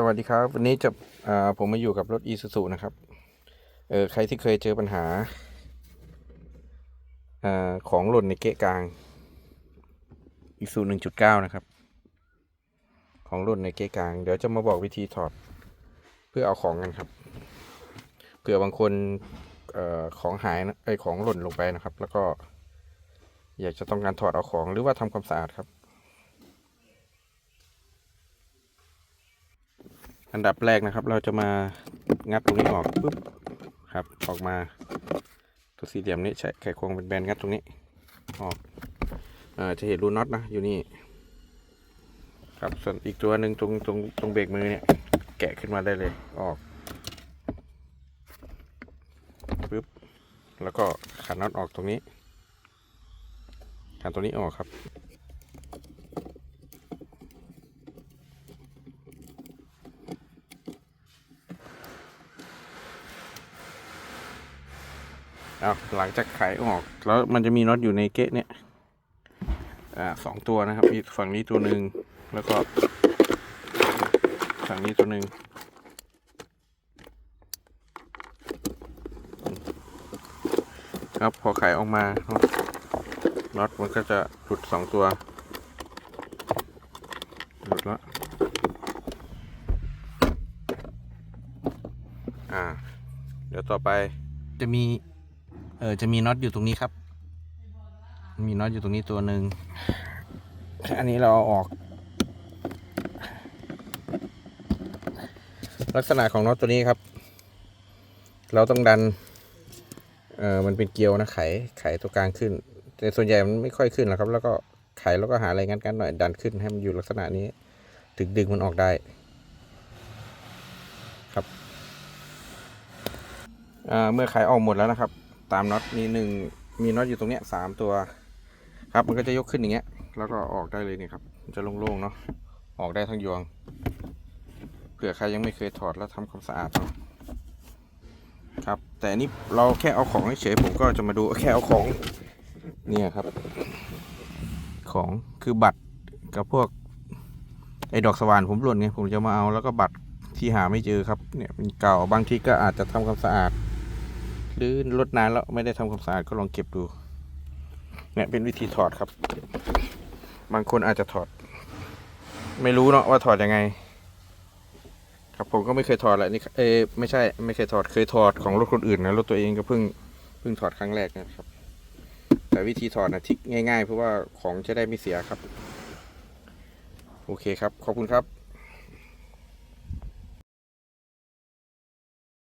สวัสดีครับ วันนี้จะผมมาอยู่กับรถ e ี u ูนะครับเออใครที่เคยเจอปัญหาอของหล่นในเกะกลางอีซูหนึ่งจุดเก้านะครับ ของหล่นในเกะกลาง เดี๋ยวจะมาบอกวิธีถอดเพื่อเอาของกันครับเผื่อบางคนออของหายนะไอของหล่นลงไปนะครับ แล้วก็ อยากจะต้องการถอดเอาของหรือว่าทำความสะอาดครับ อันดับแรกนะครับ เราจะมางัดตรงนี้ออกปุ๊บครับออกมาตัวสี่เหลี่ยมนี้ใช้ไขควงเป็นแบนงัดตรงนี้ออกเอ่อจะเห็นรูน็อตนะอยู่นี่ครับส่วนอีกตัวหนึ่งตรงตรงตรงเบรกมือเนี่ยแกะขึ้นมาได้เลยออกปุ๊บแล้วก็ขันน็อตออกตรงนี้ขันตัวนี้ออกครับ เอาหลังจากไขออก แล้วมันจะมีน็อตอยู่ในเกะเนี่ยอ่าสองตัวนะครับมีฝั่งนี้ตัวหนึ่งแล้วก็ ฝั่งนี้ตัวหนึ่งครับพอไขออกมาน็อตมันก็จะหลุดสองตัวหลุดแล้วอ่า เดี๋ยวต่อไปจะมี เออจะมีน็อตอยู่ตรงนี้ครับ มีน็อตอยู่ตรงนี้ตัวหนึ่งอันนี้เราเอาออก ลักษณะของน็อตตัวนี้ครับ เราต้องดันเออมันเป็นเกลียวนะไขไขตัวกลางขึ้น แต่ส่วนใหญ่มันไม่ค่อยขึ้นหรอกครับ แล้วก็ไขแล้วก็หาอะไรงัดกันหน่อยดันขึ้นให้มันอยู่ลักษณะนี้ ถึงดึงมันออกได้ครับเมื่อไขออกหมดแล้วนะครับ ตามน็อตมีหนึ่งมีน็อตอยู่ตรงเนี้ยสามตัว ครับมันก็จะยกขึ้นอย่างเงี้ย แล้วก็ออกได้เลยเนี่ยครับจะโล่งๆเนาะออกได้ทั้งยวงเผื่อใครยังไม่เคยถอดแล้วทำความสะอาดเนาะครับ แต่นี้เราแค่เอาของเฉยผมก็จะมาดูแค่เอาของเนี่ยครับ ของคือบัตรกับพวกไอ้ดอกสว่านผมหล่นไงผมจะมาเอาแล้วก็บัตรที่หาไม่เจอครับเนี่ยมันเก่าบางทีก็อาจจะทำความสะอาด หรือรถนานแล้วไม่ได้ทำความสะอาดก็ลองเก็บดู เนี่ยเป็นวิธีถอดครับ บางคนอาจจะถอด ไม่รู้เนาะว่าถอดยังไง ครับผมก็ไม่เคยถอดแหละนี่เออไม่ใช่ไม่เคยถอดเคยถอดของรถคนอื่นนะรถตัวเองก็เพิ่งเพิ่งถอดครั้งแรกนะครับ แต่วิธีถอดนะทิกง่ายๆ เพราะว่าของจะได้ไม่เสียครับ โอเคครับ ขอบคุณครับ